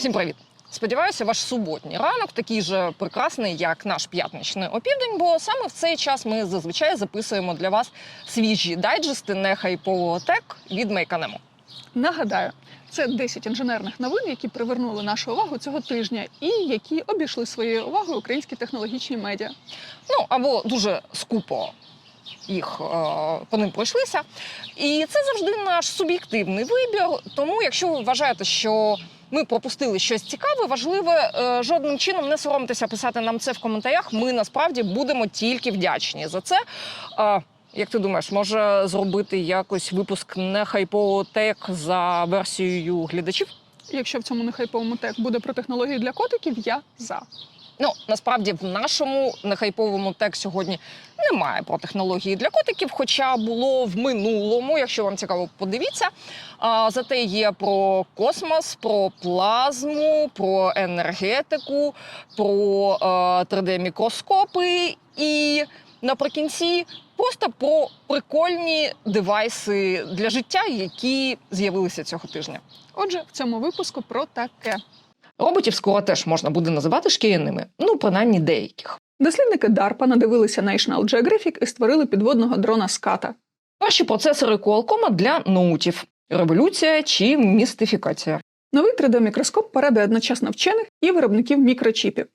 Всім привіт! Сподіваюся, ваш суботній ранок такий же прекрасний, як наш п'ятничний опівдень, бо саме в цей час ми зазвичай записуємо для вас свіжі дайджести нехайпового тек від Мейканемо. Нагадаю, це 10 інженерних новин, які привернули нашу увагу цього тижня, і які обійшли своєю увагою українські технологічні медіа. Ну або дуже скупо їх е, по ним пройшлися. І це завжди наш суб'єктивний вибір. Тому, якщо ви вважаєте, що ми пропустили щось цікаве, важливе е, жодним чином не соромтеся писати нам це в коментарях. Ми насправді будемо тільки вдячні за це. Як ти думаєш, може зробити якось випуск нехайпового тек за версією глядачів? Якщо в цьому не хайповому тек буде про технології для котиків, я за. Ну насправді в нашому нехайповому тек сьогодні немає про технології для котиків, хоча було в минулому, якщо вам цікаво, подивіться. А, зате є про космос, про плазму, про енергетику, про е, 3D-мікроскопи і наприкінці просто про прикольні девайси для життя, які з'явилися цього тижня. Отже, в цьому випуску про таке. Роботів скоро теж можна буде називати шкіряними, ну принаймні деяких. Дослідники DARPA надивилися National Geographic і створили підводного дрона ската. Перші процесори Qualcomm для ноутів. Революція чи містифікація. Новий 3D-мікроскоп порадує одночасно вчених і виробників мікрочіпів.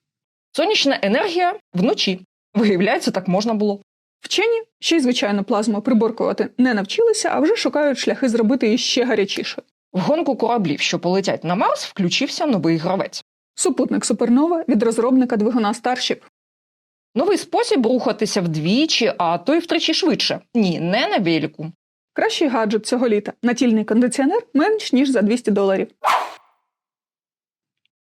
Сонячна енергія вночі. Виявляється, так можна було. Вчені, ще й звичайно плазму приборкувати не навчилися, а вже шукають шляхи зробити її ще гарячішою. В гонку кораблів, що полетять на Марс, включився новий гравець. Супутник Супернова від розробника двигуна Starship. Новий спосіб рухатися вдвічі, а то й втричі швидше. Ні, не на велику. Кращий гаджет цього літа натільний кондиціонер менш ніж за 200 доларів.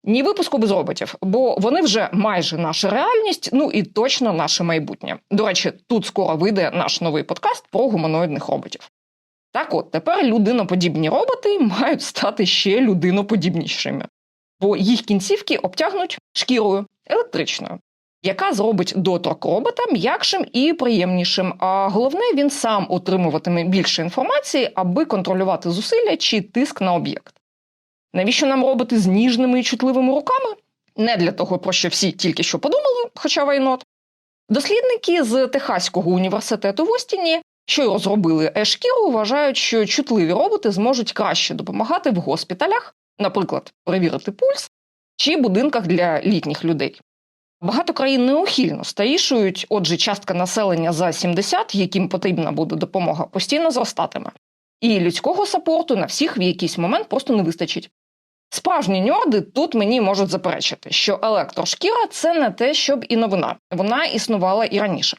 Ні випуску без роботів, бо вони вже майже наша реальність, ну і точно наше майбутнє. До речі, тут скоро вийде наш новий подкаст про гуманоїдних роботів. Так от тепер людиноподібні роботи мають стати ще людиноподібнішими, бо їх кінцівки обтягнуть шкірою електричною, яка зробить доторк робота м'якшим і приємнішим. А головне, він сам отримуватиме більше інформації, аби контролювати зусилля чи тиск на об'єкт. Навіщо нам роботи з ніжними і чутливими руками? Не для того, про що всі тільки що подумали, хоча вайнот. Дослідники з Техаського університету в Остіні, що й розробили е-шкіру, вважають, що чутливі роботи зможуть краще допомагати в госпіталях, наприклад, перевірити пульс, чи будинках для літніх людей. Багато країн неухильно старішують, отже, частка населення за 70, яким потрібна буде допомога, постійно зростатиме. І людського сапорту на всіх в якийсь момент просто не вистачить. Справжні ньорди тут мені можуть заперечити, що електрошкіра це не те, щоб і новина. Вона існувала і раніше.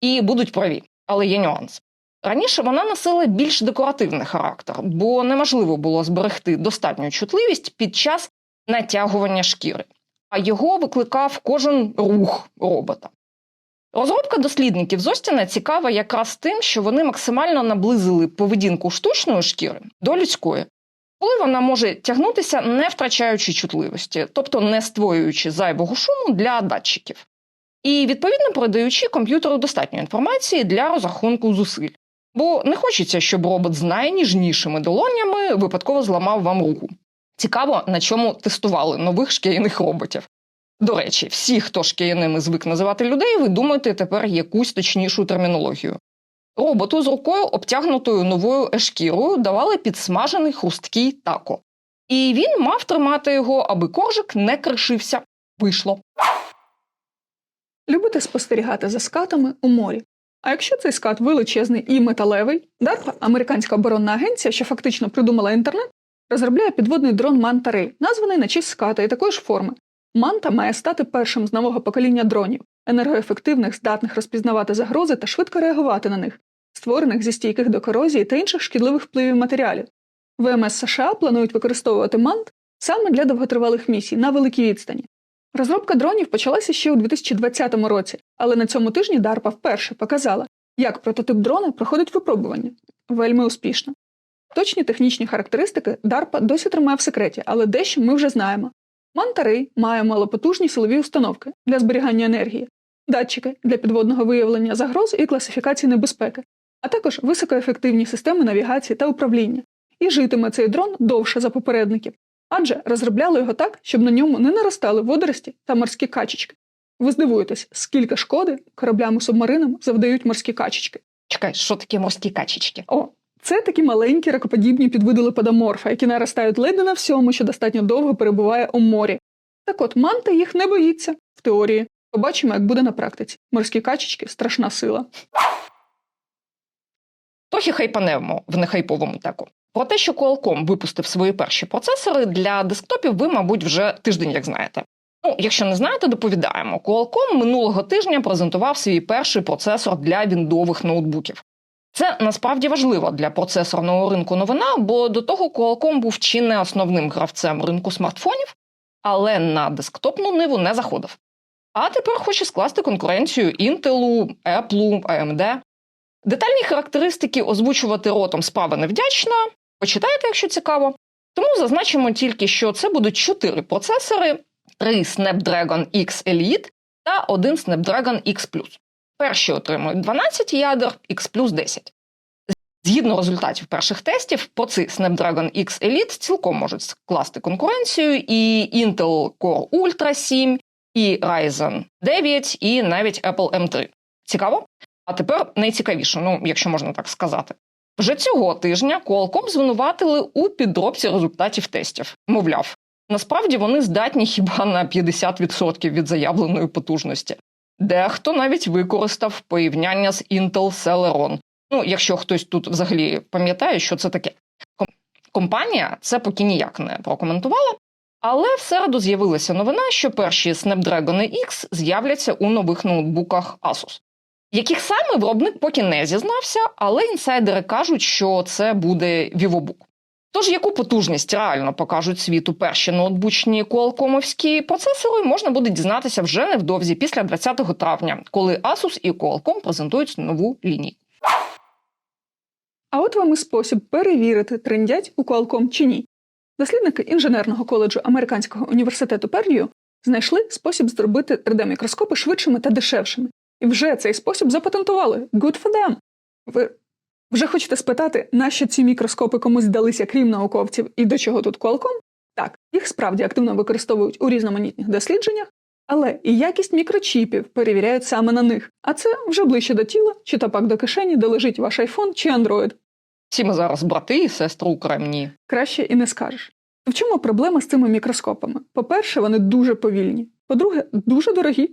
І будуть праві, але є нюанс. Раніше вона носила більш декоративний характер, бо неможливо було зберегти достатню чутливість під час натягування шкіри, а його викликав кожен рух робота. Розробка дослідників з Остіна цікава якраз тим, що вони максимально наблизили поведінку штучної шкіри до людської, коли вона може тягнутися, не втрачаючи чутливості, тобто не створюючи зайвого шуму для датчиків. І відповідно передаючи комп'ютеру достатньо інформації для розрахунку зусиль. Бо не хочеться, щоб робот з найніжнішими долонями випадково зламав вам руку. Цікаво, на чому тестували нових шкіряних роботів. До речі, всі, хто шкіряними звик називати людей, ви думаєте тепер якусь точнішу термінологію. Роботу з рукою, обтягнутою новою ешкірою, давали підсмажений хрусткий тако. І він мав тримати його, аби коржик не кришився. Вийшло. Любите спостерігати за скатами у морі. А якщо цей скат величезний і металевий, DARPA, американська оборонна агенція, що фактично придумала інтернет, розробляє підводний дрон Ray, названий на честь ската і такої ж форми. Манта має стати першим з нового покоління дронів, енергоефективних, здатних розпізнавати загрози та швидко реагувати на них, створених зі стійких до корозії та інших шкідливих впливів матеріалів. ВМС США планують використовувати мант саме для довготривалих місій на великій відстані. Розробка дронів почалася ще у 2020 році, але на цьому тижні DARPA вперше показала, як прототип дрона проходить випробування. Вельми успішно. Точні технічні характеристики DARPA досі тримає в секреті, але дещо ми вже знаємо. Ray має малопотужні силові установки для зберігання енергії, датчики для підводного виявлення загроз і класифікації небезпеки, а також високоефективні системи навігації та управління. І житиме цей дрон довше за попередників. Адже розробляли його так, щоб на ньому не наростали водорості та морські качечки. Ви здивуєтесь, скільки шкоди кораблям і субмаринам завдають морські качечки. Чекай, що таке морські качечки? О, це такі маленькі ракоподібні підвиди леподоморфа, які наростають ледь не на всьому, що достатньо довго перебуває у морі. Так от манта їх не боїться в теорії. Побачимо, як буде на практиці. Морські качечки страшна сила. Трохи хайпанемо в нехайповому теку. Про те, що Qualcomm випустив свої перші процесори для десктопів, ви, мабуть, вже тиждень як знаєте. Ну, якщо не знаєте, доповідаємо. Qualcomm минулого тижня презентував свій перший процесор для віндових ноутбуків. Це насправді важливо для процесорного ринку новина, бо до того Qualcomm був чи не основним гравцем ринку смартфонів, але на десктопну ниву не заходив. А тепер хоче скласти конкуренцію Intel, Apple, AMD. Детальні характеристики озвучувати ротом справа невдячна. Почитайте, якщо цікаво. Тому зазначимо тільки, що це будуть чотири процесори: три Snapdragon X Elite та один Snapdragon X Перші отримують 12 ядер, X 10. Згідно результатів перших тестів, по цих Snapdragon X Elite цілком можуть скласти конкуренцію і Intel Core Ultra 7, і Ryzen 9, і навіть Apple M3. Цікаво? А тепер найцікавіше, ну якщо можна так сказати. Вже цього тижня Qualcomm звинуватили у підробці результатів тестів. Мовляв, насправді вони здатні хіба на 50% від заявленої потужності. Дехто навіть використав порівняння з Intel Celeron. Ну, якщо хтось тут взагалі пам'ятає, що це таке. Компанія це поки ніяк не прокоментувала, але в середу з'явилася новина, що перші Snapdragon X з'являться у нових ноутбуках Asus. Яких саме виробник поки не зізнався, але інсайдери кажуть, що це буде VivoBook. Тож яку потужність реально покажуть світу перші ноутбучні Qualcomm-овські процесори, можна буде дізнатися вже невдовзі після 20 травня, коли Asus і Qualcomm презентують нову лінію. А от вам і спосіб перевірити, трендять у Qualcomm чи ні. Дослідники інженерного коледжу Американського університету Пердью знайшли спосіб зробити 3D-мікроскопи швидшими та дешевшими. І вже цей спосіб запатентували. Good for them! Ви вже хочете спитати, нащо ці мікроскопи комусь здалися, крім науковців, і до чого тут Qualcomm? Так, їх справді активно використовують у різноманітних дослідженнях, але і якість мікрочіпів перевіряють саме на них. А це вже ближче до тіла, чи то пак до кишені, де лежить ваш iPhone чи Android. Всі ми зараз брати і сестри окремні. Краще і не скажеш. В чому проблема з цими мікроскопами? По-перше, вони дуже повільні. По-друге, дуже дорогі.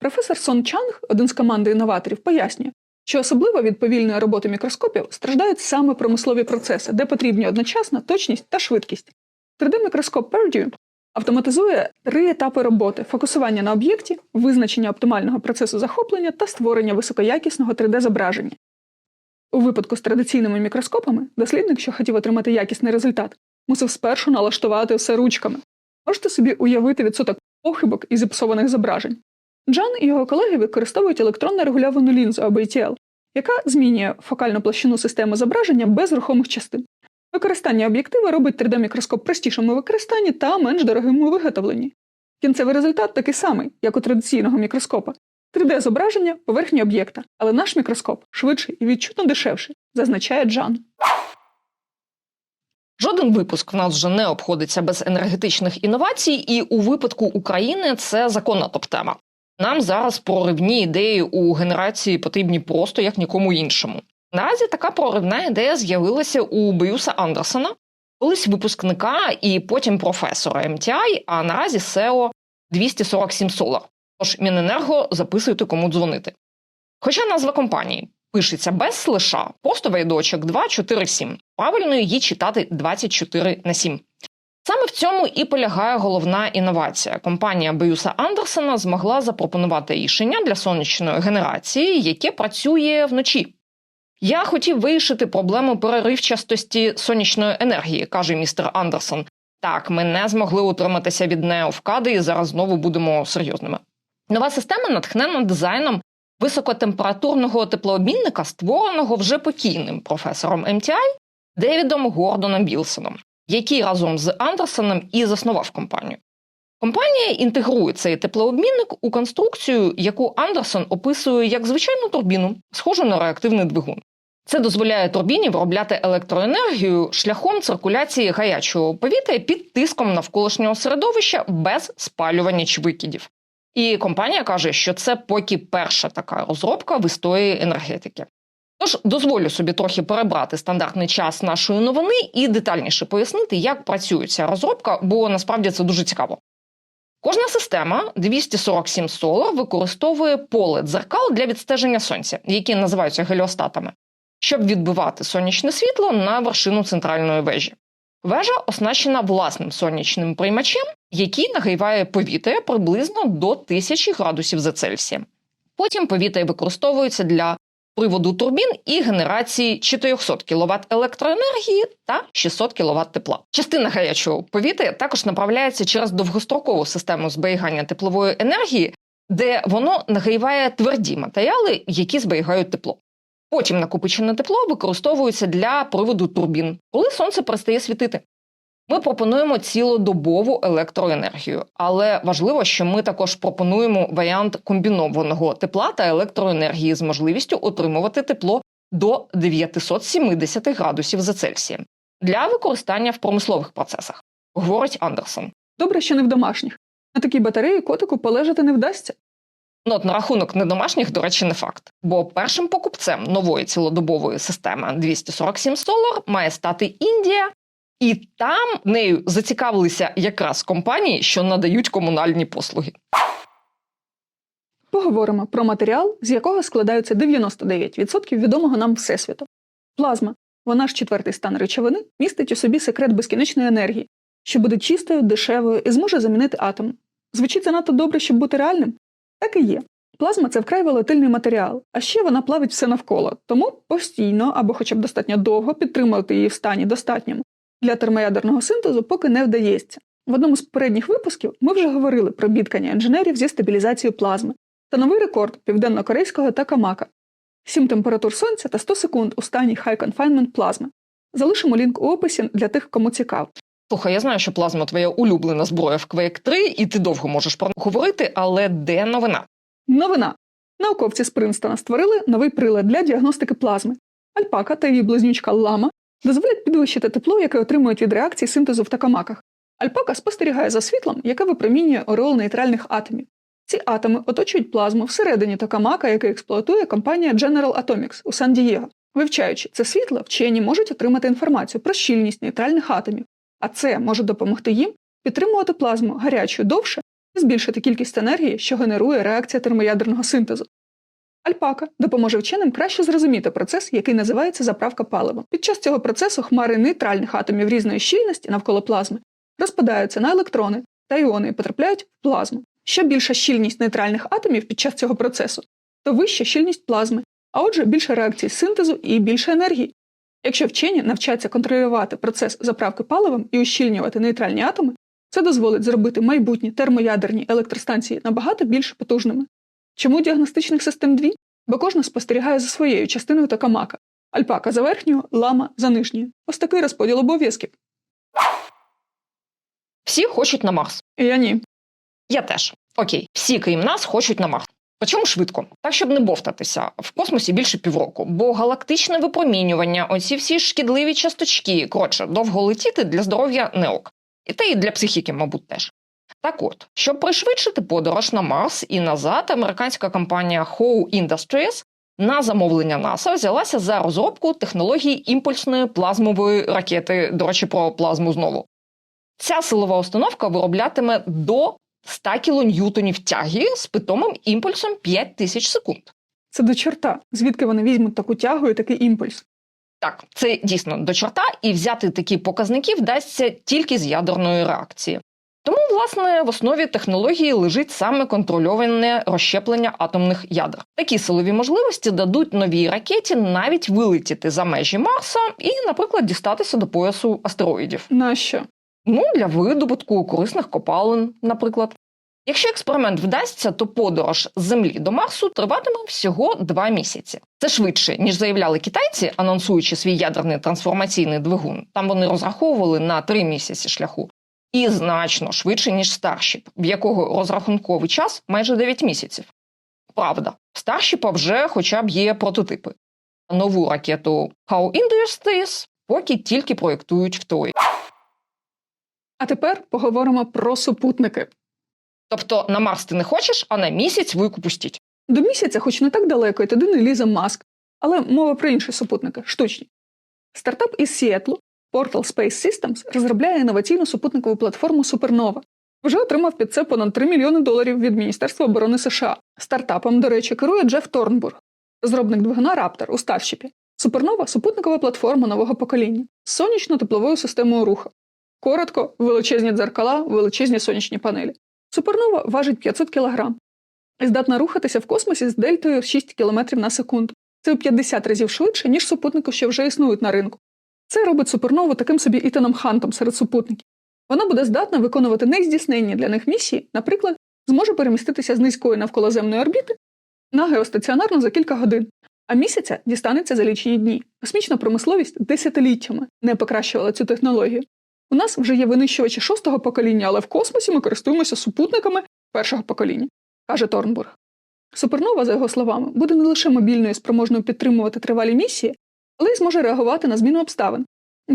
Професор Сон Чанг, один з команди інноваторів, пояснює, що особливо від повільної роботи мікроскопів страждають саме промислові процеси, де потрібні одночасна точність та швидкість. 3D-мікроскоп Purdue автоматизує три етапи роботи: фокусування на об'єкті, визначення оптимального процесу захоплення та створення високоякісного 3D-зображення. У випадку з традиційними мікроскопами дослідник, що хотів отримати якісний результат, мусив спершу налаштувати все ручками. Можете собі уявити відсоток похибок і зіпсованих зображень. Джан і його колеги використовують електронно регульовану лінзу або ETL, яка змінює фокальну площину системи зображення без рухомих частин. Використання об'єктива робить 3D-мікроскоп простішим у використанні та менш дорогим у виготовленні. Кінцевий результат такий самий, як у традиційного мікроскопа. 3D-зображення поверхні об'єкта, але наш мікроскоп швидший і відчутно дешевший, зазначає Джан. Жоден випуск в нас вже не обходиться без енергетичних інновацій, і у випадку України це законна топ-тема. Нам зараз проривні ідеї у генерації потрібні просто як нікому іншому. Наразі така проривна ідея з'явилася у Бюса Андерсона, колись випускника і потім професора MTI, а наразі SEO 247 Solar. Тож Міненерго записуйте, кому дзвонити. Хоча назва компанії пишеться без слиша, просто вайдочок 247. Правильно її читати 24 на 7. Саме в цьому і полягає головна інновація. Компанія Бюса Андерсона змогла запропонувати рішення для сонячної генерації, яке працює вночі. Я хотів вирішити проблему переривчастості сонячної енергії, каже містер Андерсон. Так, ми не змогли утриматися від неовкади і зараз знову будемо серйозними. Нова система натхнена дизайном високотемпературного теплообмінника, створеного вже покійним професором MTI Девідом Гордоном Білсоном, який разом з Андерсоном і заснував компанію. Компанія інтегрує цей теплообмінник у конструкцію, яку Андерсон описує як звичайну турбіну, схожу на реактивний двигун. Це дозволяє турбіні виробляти електроенергію шляхом циркуляції гарячого повітря під тиском навколишнього середовища без спалювання чи викидів. І компанія каже, що це поки перша така розробка в історії енергетики. Тож дозволю собі трохи перебрати стандартний час нашої новини і детальніше пояснити, як працює ця розробка, бо насправді це дуже цікаво. Кожна система 247 Solar використовує поле дзеркал для відстеження сонця, які називаються геліостатами, щоб відбивати сонячне світло на вершину центральної вежі. Вежа оснащена власним сонячним приймачем, який нагріває повітря приблизно до 1000 градусів за Цельсієм. Потім повітря використовується для приводу турбін і генерації 400 кВт електроенергії та 600 кВт тепла. Частина гарячого повітря також направляється через довгострокову систему зберігання теплової енергії, де воно нагріває тверді матеріали, які зберігають тепло. Потім накопичене тепло використовується для приводу турбін, коли сонце перестає світити. Ми пропонуємо цілодобову електроенергію, але важливо, що ми також пропонуємо варіант комбінованого тепла та електроенергії з можливістю отримувати тепло до 970 градусів за Цельсієм для використання в промислових процесах, говорить Андерсон. Добре, що не в домашніх. На такій батареї котику полежати не вдасться. Ну, от на рахунок недомашніх, до речі, не факт. Бо першим покупцем нової цілодобової системи 247 Solar має стати Індія, і там нею зацікавилися якраз компанії, що надають комунальні послуги. Поговоримо про матеріал, з якого складаються 99% відомого нам всесвіту. Плазма, вона ж четвертий стан речовини, містить у собі секрет безкінечної енергії, що буде чистою, дешевою і зможе замінити атом. Звучить занадто добре, щоб бути реальним? Так і є. Плазма це вкрай волатильний матеріал, а ще вона плавить все навколо, тому постійно або хоча б достатньо довго підтримувати її в стані достатньому для термоядерного синтезу поки не вдається. В одному з попередніх випусків ми вже говорили про бідкання інженерів зі стабілізацією плазми та новий рекорд південно-корейського Такамака 7 температур сонця та 100 секунд у стані High Confinement плазми. Залишимо лінк у описі для тих, кому цікаво. Слухай, я знаю, що плазма твоя улюблена зброя в Quake 3, і ти довго можеш про неї говорити, але де новина? Новина. Науковці з Принстона створили новий прилад для діагностики плазми. Альпака та її близнючка лама дозволять підвищити тепло, яке отримують від реакції синтезу в такамаках. Альпака спостерігає за світлом, яке випромінює ореол нейтральних атомів. Ці атоми оточують плазму всередині токамака, який експлуатує компанія General Atomics у Сан-Дієго. Вивчаючи це світло, вчені можуть отримати інформацію про щільність нейтральних атомів, а це може допомогти їм підтримувати плазму гарячою довше і збільшити кількість енергії, що генерує реакція термоядерного синтезу. Альпака допоможе вченим краще зрозуміти процес, який називається заправка паливом. Під час цього процесу хмари нейтральних атомів різної щільності навколо плазми розпадаються на електрони та іони і потрапляють в плазму. Що більша щільність нейтральних атомів під час цього процесу, то вища щільність плазми, а отже, більше реакцій синтезу і більше енергії. Якщо вчені навчаться контролювати процес заправки паливом і ущільнювати нейтральні атоми, це дозволить зробити майбутні термоядерні електростанції набагато більш потужними. Чому діагностичних систем дві? Бо кожна спостерігає за своєю частиною токамака. Альпака за верхньою, лама за нижньою. Ось такий розподіл обов'язків. Всі хочуть на Марс. І я ні. Я теж. Окей, всі, крім нас, хочуть на Марс. Причому швидко, так щоб не бовтатися в космосі більше півроку, бо галактичне випромінювання, оці всі шкідливі часточки, коротше, довго летіти для здоров'я не ок. І те і для психіки, мабуть, теж. Так от, щоб пришвидшити подорож на Марс і назад, американська компанія Howe Industries на замовлення НАСА взялася за розробку технології імпульсної плазмової ракети. До речі, про плазму знову. Ця силова установка вироблятиме до 100 кілоньютонів тяги з питомим імпульсом 5000 секунд. Це до чорта. Звідки вони візьмуть таку тягу і такий імпульс? Так, це дійсно до чорта, і взяти такі показники вдасться тільки з ядерної реакції. Власне, в основі технології лежить саме контрольоване розщеплення атомних ядер. Такі силові можливості дадуть новій ракеті навіть вилетіти за межі Марса і, наприклад, дістатися до поясу астероїдів. Нащо? Ну, для видобутку корисних копалин, наприклад. Якщо експеримент вдасться, то подорож з Землі до Марсу триватиме всього два місяці. Це швидше, ніж заявляли китайці, анонсуючи свій ядерний трансформаційний двигун. Там вони розраховували на три місяці шляху. І значно швидше, ніж Starship, в якого розрахунковий час майже 9 місяців. Правда, Starship вже хоча б є прототипи. нову ракету How Industries поки тільки проєктують в теорії. А тепер поговоримо про супутники. Тобто на Марс ти не хочеш, а на місяць вуйку пустіть. До місяця, хоч не так далеко, і туди не лізе маск, але мова про інші супутники штучні. Стартап із Сіетлу Portal Space Systems розробляє інноваційну супутникову платформу Supernova. Вже отримав під це понад 3 мільйони доларів від Міністерства оборони США. Стартапом, до речі, керує Джеф Торнбург, розробник двигуна Raptor у Старшіпі. Супернова супутникова платформа нового покоління з сонячно-тепловою системою руху. Коротко, величезні дзеркала, величезні сонячні панелі. Супернова важить 500 кг і здатна рухатися в космосі з дельтою 6 км на секунду. Це у 50 разів швидше, ніж супутники, що вже існують на ринку. Це робить супернову таким собі ітаном хантом серед супутників. Вона буде здатна виконувати нездійсненні для них місії, наприклад, зможе переміститися з низької навколоземної орбіти на геостаціонарну за кілька годин, а місяця дістанеться за лічені дні. Космічна промисловість десятиліттями не покращувала цю технологію. У нас вже є винищувачі шостого покоління, але в космосі ми користуємося супутниками першого покоління, каже Торнбург. Супернова, за його словами, буде не лише мобільною і спроможною підтримувати тривалі місії, але й зможе реагувати на зміну обставин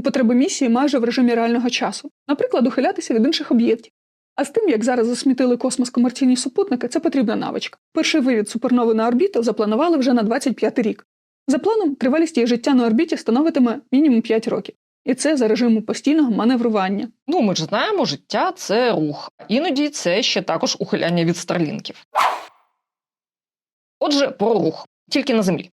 потреби місії майже в режимі реального часу, наприклад, ухилятися від інших об'єктів. А з тим, як зараз засмітили космос комерційні супутники, це потрібна навичка. Перший вивід супернови на орбіту запланували вже на 25 рік. За планом, тривалість її життя на орбіті становитиме мінімум 5 років. І це за режиму постійного маневрування. Ну, ми ж знаємо, життя це рух. Іноді це ще також ухиляння від старлінків. Отже, про рух тільки на землі.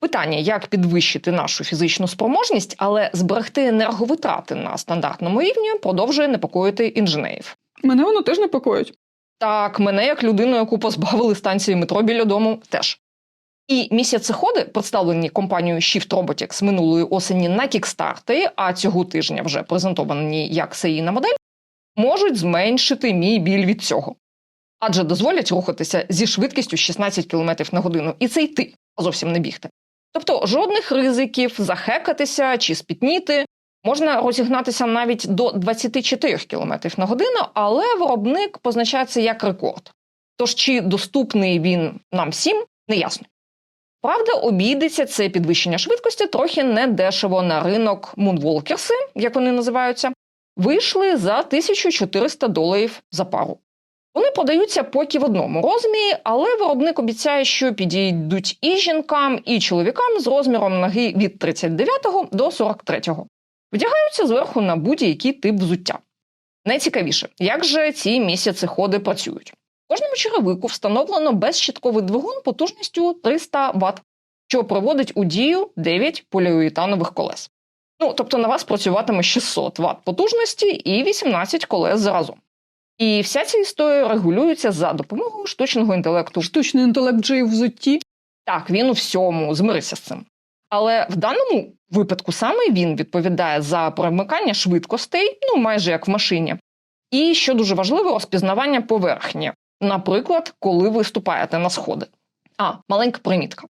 Питання, як підвищити нашу фізичну спроможність, але зберегти енерговитрати на стандартному рівні, продовжує непокоїти інженерів. Мене воно теж непокоїть. Так, мене як людину, яку позбавили станції метро біля дому, теж. І місяцеходи, представлені компанією Shift Robotics минулої осені на кікстарті, а цього тижня вже презентовані як серійна модель, можуть зменшити мій біль від цього. Адже дозволять рухатися зі швидкістю 16 км на годину, і це йти, а зовсім не бігти. Тобто жодних ризиків захекатися чи спітніти. Можна розігнатися навіть до 24 км на годину, але виробник позначає це як рекорд. Тож чи доступний він нам всім, неясно. Правда, обійдеться це підвищення швидкості трохи недешево на ринок мунволкерси, як вони називаються, вийшли за 1400 доларів за пару. Вони подаються поки в одному розмірі, але виробник обіцяє, що підійдуть і жінкам, і чоловікам з розміром ноги від 39 до 43. Вдягаються зверху на будь-який тип взуття. Найцікавіше, як же ці місяцеходи працюють. Кожному черевику встановлено безщитковий двигун потужністю 300 Вт, що проводить у дію 9 поліуретанових колес. Ну, тобто на вас працюватиме 600 Вт потужності і 18 колес заразом. І вся ця історія регулюється за допомогою штучного інтелекту. Штучний інтелект же і в взутті. Так, він у всьому змирися з цим. Але в даному випадку саме він відповідає за перемикання швидкостей, ну майже як в машині. І що дуже важливо, розпізнавання поверхні, наприклад, коли ви ступаєте на сходи. А, маленька примітка.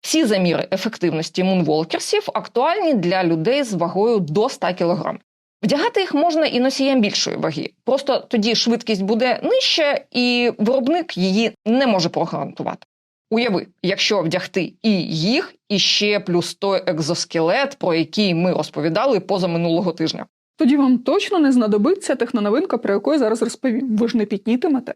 Всі заміри ефективності мунволкерсів актуальні для людей з вагою до 100 кг. Вдягати їх можна і носіям більшої ваги. Просто тоді швидкість буде нижча, і виробник її не може прогарантувати. Уяви, якщо вдягти і їх, і ще плюс той екзоскелет, про який ми розповідали позаминулого тижня. Тоді вам точно не знадобиться техноновинка, про яку я зараз розповім. Ви ж не пітнітимете.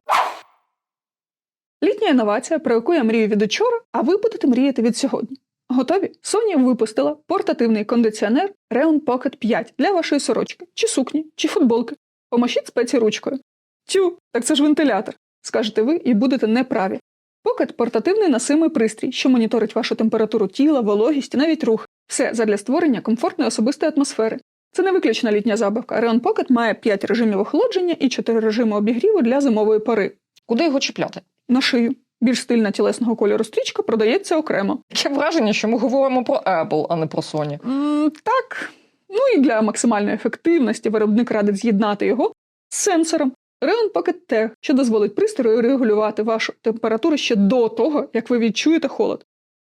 Літня інновація, про яку я мрію від учора, а ви будете мріяти від сьогодні. Готові? Sony випустила портативний кондиціонер Reon Pocket 5 для вашої сорочки, чи сукні, чи футболки. Помашіть спеці ручкою. Тю, так це ж вентилятор, скажете ви і будете неправі. Pocket – портативний носимий пристрій, що моніторить вашу температуру тіла, вологість і навіть рух. Все задля створення комфортної особистої атмосфери. Це не виключна літня забавка. Reon Pocket має 5 режимів охолодження і 4 режими обігріву для зимової пори. Куди його чіпляти? На шию. Більш стильна тілесного кольору стрічка продається окремо. Таке враження, що ми говоримо про Apple, а не про Sony. М, так. Ну і для максимальної ефективності виробник радить з'єднати його з сенсором Reon Pocket Tech, що дозволить пристрою регулювати вашу температуру ще до того, як ви відчуєте холод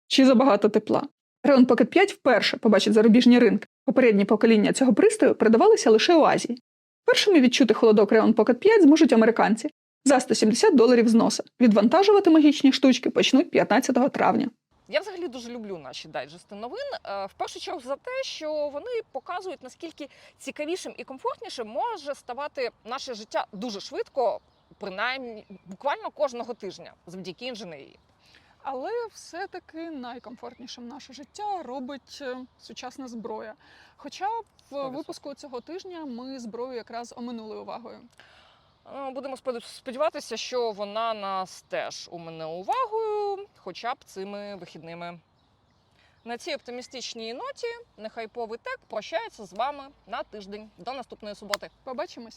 чи забагато тепла. Reon Pocket 5 вперше побачить зарубіжні ринки. Попередні покоління цього пристрою продавалися лише у Азії. Першими відчути холодок Reon Pocket 5 зможуть американці за 170 доларів з носа. Відвантажувати магічні штучки почнуть 15 травня. Я взагалі дуже люблю наші дайджести новин. е, В першу чергу за те, що вони показують наскільки цікавішим і комфортнішим може ставати наше життя дуже швидко, принаймні буквально кожного тижня, завдяки інженерії. Але все-таки найкомфортнішим наше життя робить е, сучасна зброя. Хоча в випуску цього тижня ми зброю якраз оминули увагою. Е, Будемо сподіватися, що вона нас теж у мене увагою, хоча б цими вихідними. На цій оптимістичній ноті нехай повий тек прощається з вами на тиждень до наступної суботи. Побачимось!